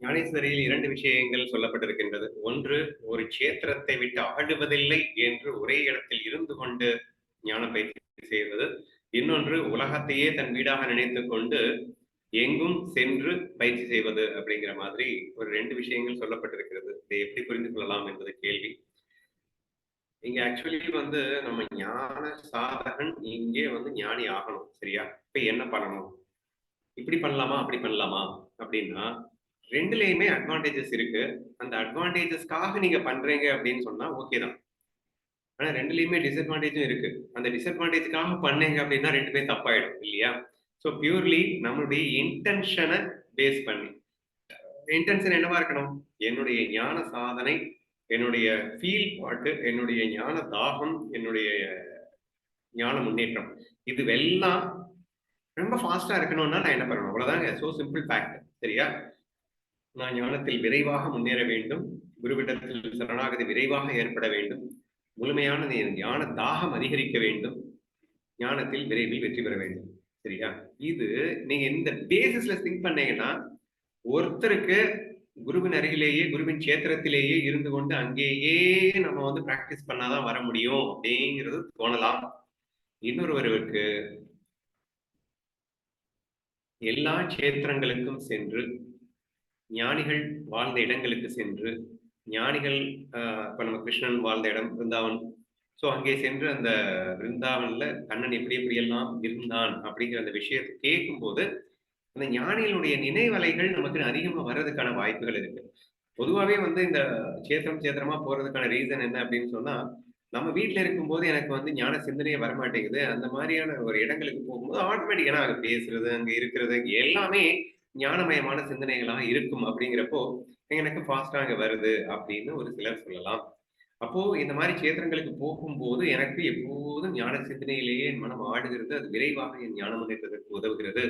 ஞானேஸ்வரியில் இரண்டு விஷயங்கள் சொல்லப்பட்டிருக்கின்றது. ஒன்று ஒரு க்ஷேத்திரத்தை விட்டு அகழுவதில்லை என்று ஒரே இடத்தில் இருந்து கொண்டு ஞான பயிற்சி செய்வது. இன்னொன்று உலகத்தையே தன் வீடாக நினைத்துக் கொண்டு எங்கும் சென்று பயிற்சி செய்வது அப்படிங்கிற மாதிரி ஒரு ரெண்டு விஷயங்கள் சொல்லப்பட்டிருக்கிறது. இதை எப்படி புரிந்து கொள்ளலாம் என்பது கேள்வி. இங்க ஆக்சுவலி வந்து நம்ம ஞான சாதகன் இங்கே வந்து ஞானி ஆகணும் சரியா? இப்ப என்ன பண்ணணும்? இப்படி பண்ணலாமா? அப்படி பண்ணலாமா? அப்படின்னா ரெண்டுலேயுமே அட்வான்டேஜஸ் இருக்கு. அந்த அட்வான்டேஜஸ்க்காக நீங்க பண்றீங்க அப்படின்னு சொன்னா ஓகே தான். ஆனா ரெண்டுலயுமே டிஸ்அட்வான்டேஜும் இருக்கு. அந்த டிஸ்அட்வான்டேஜ்க்காக பண்ணீங்க அப்படின்னா ரெண்டு பேரும் தப்பாயிடும் இல்லையா? ஸோ பியூர்லி நம்மளுடைய இன்டென்ஷனை பேஸ் பண்ணி. இன்டென்ஷன் என்னவா இருக்கணும்? என்னுடைய ஞான சாதனை என்னுடைய ஃபீல் பாட்டு என்னுடைய ஞான தாகம் என்னுடைய ஞான முன்னேற்றம். இது எல்லாம் ரொம்ப ஃபாஸ்டா இருக்கணும்னா நான் என்ன பண்ணணும்? அவ்வளவுதாங்க. சோ சிம்பிள் ஃபேக்ட் சரியா? நான் ஞானத்தில் விரைவாக முன்னேற வேண்டும். குருவிடத்தில் சரணாகதி விரைவாக ஏற்பட வேண்டும். முழுமையான ஞான தாகம் அதிகரிக்க வேண்டும். ஞானத்தில் விரைவில் வெற்றி பெற வேண்டும். சரியா? இது நீங்க இந்த பேசிஸ்ல திங்க் பண்ணீங்கன்னா ஒருத்தருக்கு குருவின் அருகிலேயே குருவின் சேத்திரத்திலேயே இருந்து கொண்டு அங்கேயே நம்ம வந்து பிராக்டிஸ் பண்ணாதான் வர முடியும் அப்படிங்கிறது தோணலாம். இன்னொருவருக்கு எல்லா கஷேத்திரங்களுக்கும் சென்று ஞானிகள் வாழ்ந்த இடங்களுக்கு சென்று ஞானிகள் இப்ப நம்ம கிருஷ்ணன் வாழ்ந்த இடம் பிருந்தாவன். ஸோ அங்கே சென்று அந்த பிருந்தாவன்ல கண்ணன் எப்படி எப்படி எல்லாம் இருந்தான் அப்படிங்கிற அந்த விஷயத்தை கேட்கும்போது அந்த ஞானிகளுடைய நினைவலைகள் நமக்கு அதிகமா வர்றதுக்கான வாய்ப்புகள் இருக்கு. பொதுவாகவே வந்து இந்த சேத்திரம் சேத்திரமா போறதுக்கான ரீசன் என்ன அப்படின்னு சொன்னா நம்ம வீட்டுல இருக்கும்போது எனக்கு வந்து ஞான சிந்தனையே வரமாட்டேங்குது. அந்த மாதிரியான ஒரு இடங்களுக்கு போகும்போது ஆட்டோமேட்டிக்கா அங்க பேசுறது அங்க இருக்கிறது எல்லாமே ஞானமயமான சிந்தனைகளாக இருக்கும் அப்படிங்கிறப்போ எனக்கு ஃபாஸ்டா அங்க வருது அப்படின்னு ஒரு சிலர் சொல்லலாம். அப்போ இந்த மாதிரி சேத்திரங்களுக்கு போகும்போது எனக்கு எப்போதும் ஞான சிந்தனையிலேயே என் மனம் ஆடுகிறது. அது விரைவாக என் ஞானம் முன்னேற்றத்திற்கு உதவுகிறது.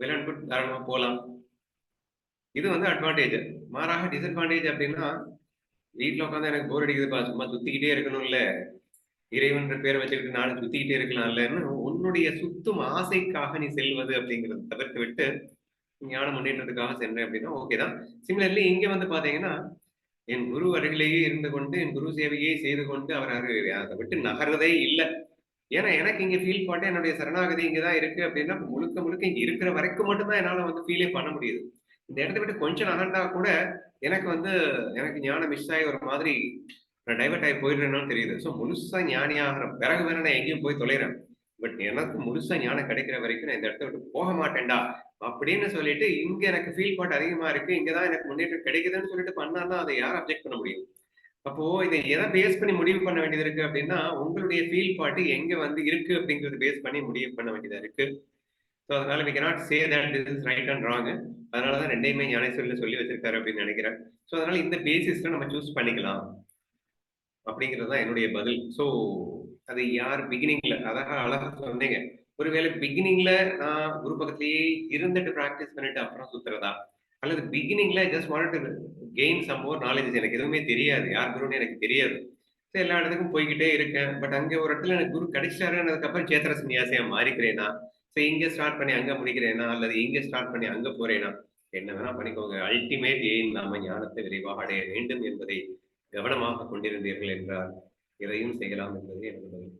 வெல் தாராளமா போகலாம் இது வந்து அட்வான்டேஜ் மாறாக டிஸ்அட்வான்டேஜ் அப்படின்னா வீட்டுல உட்காந்து எனக்கு போர் அடிக்குதுப்பா. சும்மா சுத்திக்கிட்டே இருக்கணும்ல. இறைவன்ற பேரை வச்சுக்கிட்டு நானும் சுத்திக்கிட்டே இருக்கலாம்லன்னு உன்னுடைய சுத்தும் ஆசைக்காக நீ செல்வது அப்படிங்கிறத தவிர்த்து விட்டு ஞான முன்னேற்றத்துக்காக சென்றேன் அப்படின்னா ஓகே தான். சிமிலர்லி இங்க வந்து பாத்தீங்கன்னா என் குரு அருகிலேயே இருந்து கொண்டு என் குரு சேவையே செய்து கொண்டு அவர் அதை விட்டு நகர்றதே இல்லை. ஏன்னா எனக்கு இங்க ஃபீல் பண்ண என்னுடைய சரணாகதி இங்கதான் இருக்கு அப்படின்னா முழுக்க முழுக்க இங்க இருக்கிற வரைக்கும் மட்டும்தான் என்னால வந்து ஃபீலே பண்ண முடியுது. இந்த இடத்த விட்டு கொஞ்சம் நகர்ந்தா கூட எனக்கு வந்து எனக்கு ஞானம் மிஸ் ஆகி ஒரு மாதிரி நான் டைவர்ட் ஆகி போயிடுறேன்னு தெரியுது. ஸோ முழுசா ஞானி ஆகிறேன் பிறகு வேற நான் எங்கேயும் போய் தொலைறேன். பட் எனக்கு முழுசா ஞானம் கிடைக்கிற வரைக்கும் நான் இந்த இடத்த விட்டு போக மாட்டேன்டா. அப்படின்னு சொல்லிட்டு இங்க எனக்கு ஃபீல் பாட் அதிகமா இருக்கு. இங்கதான் எனக்கு முன்னேற்றம் கிடைக்குதுன்னு சொல்லிட்டு பண்ணாதான் அதை யார் அப்ஜெக்ட் பண்ண முடியும்? அப்போ இதை எதை பேஸ் பண்ணி முடிவு பண்ண வேண்டியது இருக்கு அப்படின்னா உங்களுடைய ஃபீல் பாட்டு எங்க வந்து இருக்கு அப்படிங்கறது பேஸ் பண்ணி முடிவு பண்ண வேண்டியதா இருக்கு. ஸோ அதனால we cannot say that this is right and wrong அதனாலதான் ரெண்டையுமே ஞானேஸ்வரில் சொல்லி வச்சிருக்காரு அப்படின்னு நினைக்கிறேன். ஸோ அதனால இந்த பேசிஸ்ல நம்ம சூஸ் பண்ணிக்கலாம். அப்படிங்கிறது தான் என்னுடைய பதில். ஸோ அது யார் பிகினிங்ல அழகா அழகா சொன்னீங்க. ஒருவேளை பிகினிங்ல நான் குரு பக்கத்திலேயே இருந்துட்டு ப்ராக்டிஸ் பண்ணிட்டு அப்புறம் சுத்துறதா? அல்லது பிகினிங்ல just want to gain some more knowledge எனக்கு எதுவுமே தெரியாது. யார் குருன்னு எனக்கு தெரியாது. ஸோ எல்லா இடத்துக்கும் போய்கிட்டே இருக்கேன். பட் அங்கே ஒரு இடத்துல எனக்கு குரு கிடைச்சிட்டாருன்னதுக்கப்புறம் சேத்திர சன்னியாசியா மாறிக்கிறேனா? ஸோ இங்கே ஸ்டார்ட் பண்ணி அங்கே முடிக்கிறேனா? அல்லது இங்கே ஸ்டார்ட் பண்ணி அங்கே போறேனா? என்ன வேணா பண்ணிக்கோங்க. அல்டிமேட் எய்ம் நாம ஞானத்தை விரைவாக அடைய வேண்டும் என்பதை கவனமாக கொண்டிருந்தீர்கள் என்றால் எதையும் செய்யலாம் என்பது எனது பதில்